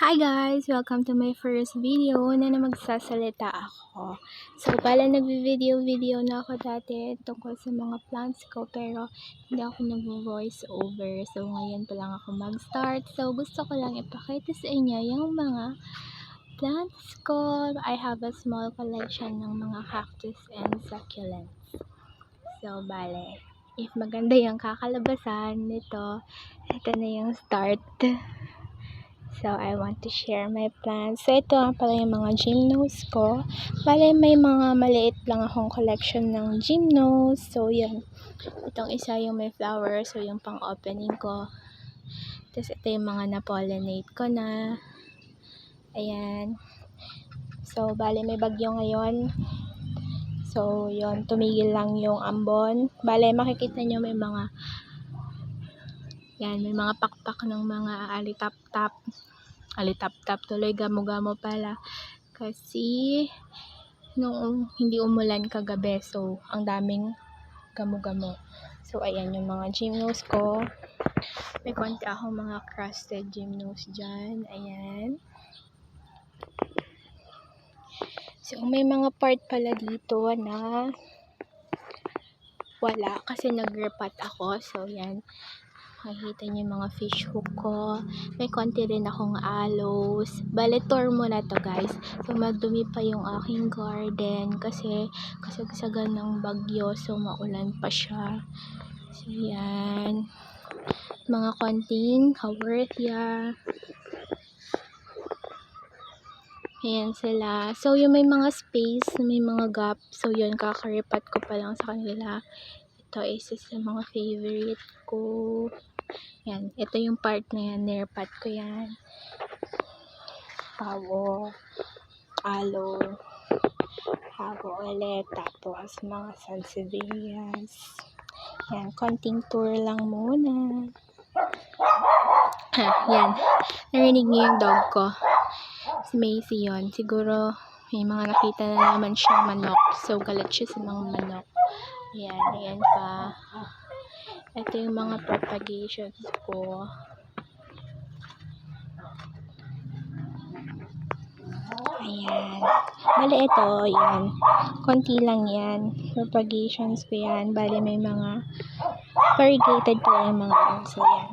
Hi guys! Welcome to my first video na na magsasalita ako. So, pala nagvi-video-video na ako dati tungkol sa mga plants ko pero hindi ako nag-voice over. So, ngayon pa lang ako mag-start. So, gusto ko lang ipakita sa inyo yung mga plants ko. I have a small collection ng mga cactus and succulents. So, bale, if maganda yung kakalabasan nito, ito na yung start. So, I want to share my plants. So, ito nga pala yung mga gymnos ko. Bale, may mga maliit lang akong collection ng gymnos. So, yun. Itong isa yung may flower. So, yung pang-opening ko. Tapos, ito yung mga na-pollinate ko na. Ayan. So, bale, may bagyo ngayon. So, yun. Tumigil lang yung ambon. Bale, makikita nyo may mga yan, may mga pakpak ng mga alitap-tap. Alitap-tap tuloy, gamo-gamo pala. Kasi, nung hindi umulan kagabi, so, ang daming gamo-gamo. So, ayan yung mga gymnos ko. May konti akong mga crusted gymnos dyan. Ayan. So, may mga part pala dito na wala kasi nag-repat ako. So, yan. Makikita niyo mga fish hook ko. May konti rin akong aloes. Bale, tour muna to guys. So, magdumi pa yung aking garden kasi kasagsagan ng bagyo. So, maulan pa siya. So, yan. Mga konting haworthia. Ayan sila. So, yung may mga space, may mga gap. So, yun, kakaripat ko pa lang sa kanila. Ito is sa mga favorite ko. Yan. Ito yung part na yan. Nirpat ko yan. Pavo. Alo. Pavo ulit. Tapos, mga sansevieras. Yan. Konting tour lang muna. Ha, yan. Narinig niyo yung dog ko. Si Macy yon Siguro, may mga nakita na naman siyang manok. So, galit siya sa mga manok. Ayan, ayan pa. Ito yung mga propagations ko. Ayan. Bale, ito, yan. Konti lang yan. Propagations ko yan. Bale, may mga variegated pa yung mga yan. So, yan.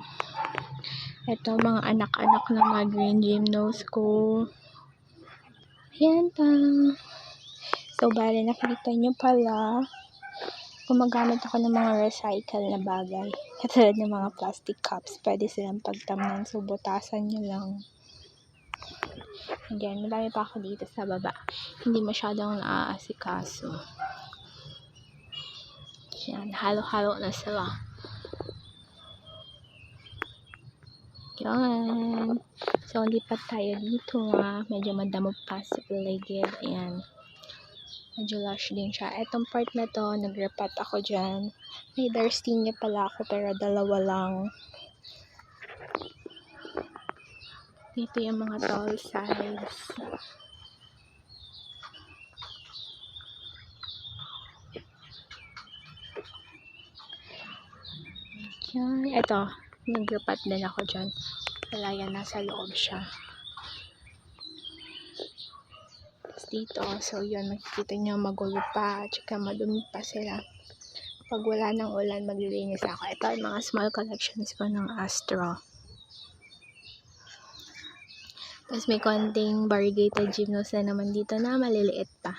Ito, mga anak-anak ng mga green gymnos ko. Ayan pa. So, bale, nakikita nyo pala gumagamit ako ng mga recycle na bagay. Katulad ng mga plastic cups. Pwede silang pagtamnan. So, butasan nyo lang. Again, madami pa ako dito sa baba. Hindi masyadong naaasikaso. Yan, halo-halo na sila. Yan. So, lipat tayo dito nga. Medyo madamo pa sa paligid. Ayan. Medyo lush din siya. Etong part na to, nag-repat ako dyan. May Darstinia pala ako, pero dalawa lang. Dito yung mga tall sides. Yan. Ito, nag-repat din ako dyan. Wala yan, nasa loob siya. Dito. So, yun, makikita nyo magulo pa, tsaka madumi pa sila. Pag wala ng ulan, maglilinis ako. Ito ay mga small collections ko ng Astro. Tapos may konting variegated gymnos na naman dito na maliliit pa.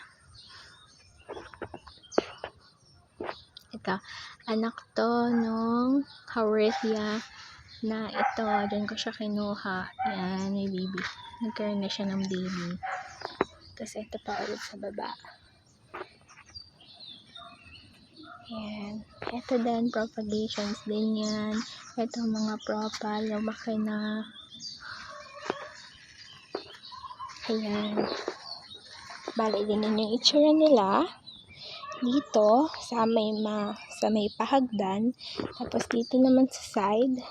Ito, anak to nung Haworthia na ito. Diyan ko siya kinuha. Yan, may baby. Nagkaroon na siya ng baby. Tapos ito pa ulit sa baba. Ayan. Ito din, propagations din yan. Ito mga propal, lumaki na. Ayan. Bali, ganyan yung itsura nila. Dito, sa may, ma, sa may pahagdan. Tapos dito naman sa side,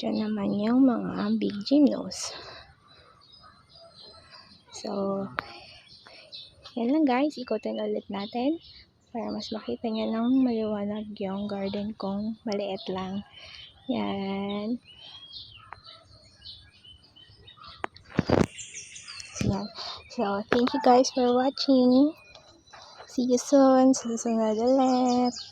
dyan naman yung mga big gymnos. So, yan lang guys. Ikutin ulit natin para mas makita nyo ng maliwanag yung garden kong maliit lang. Yan. Yan. So, thank you guys for watching. See you soon. Susunod ulit.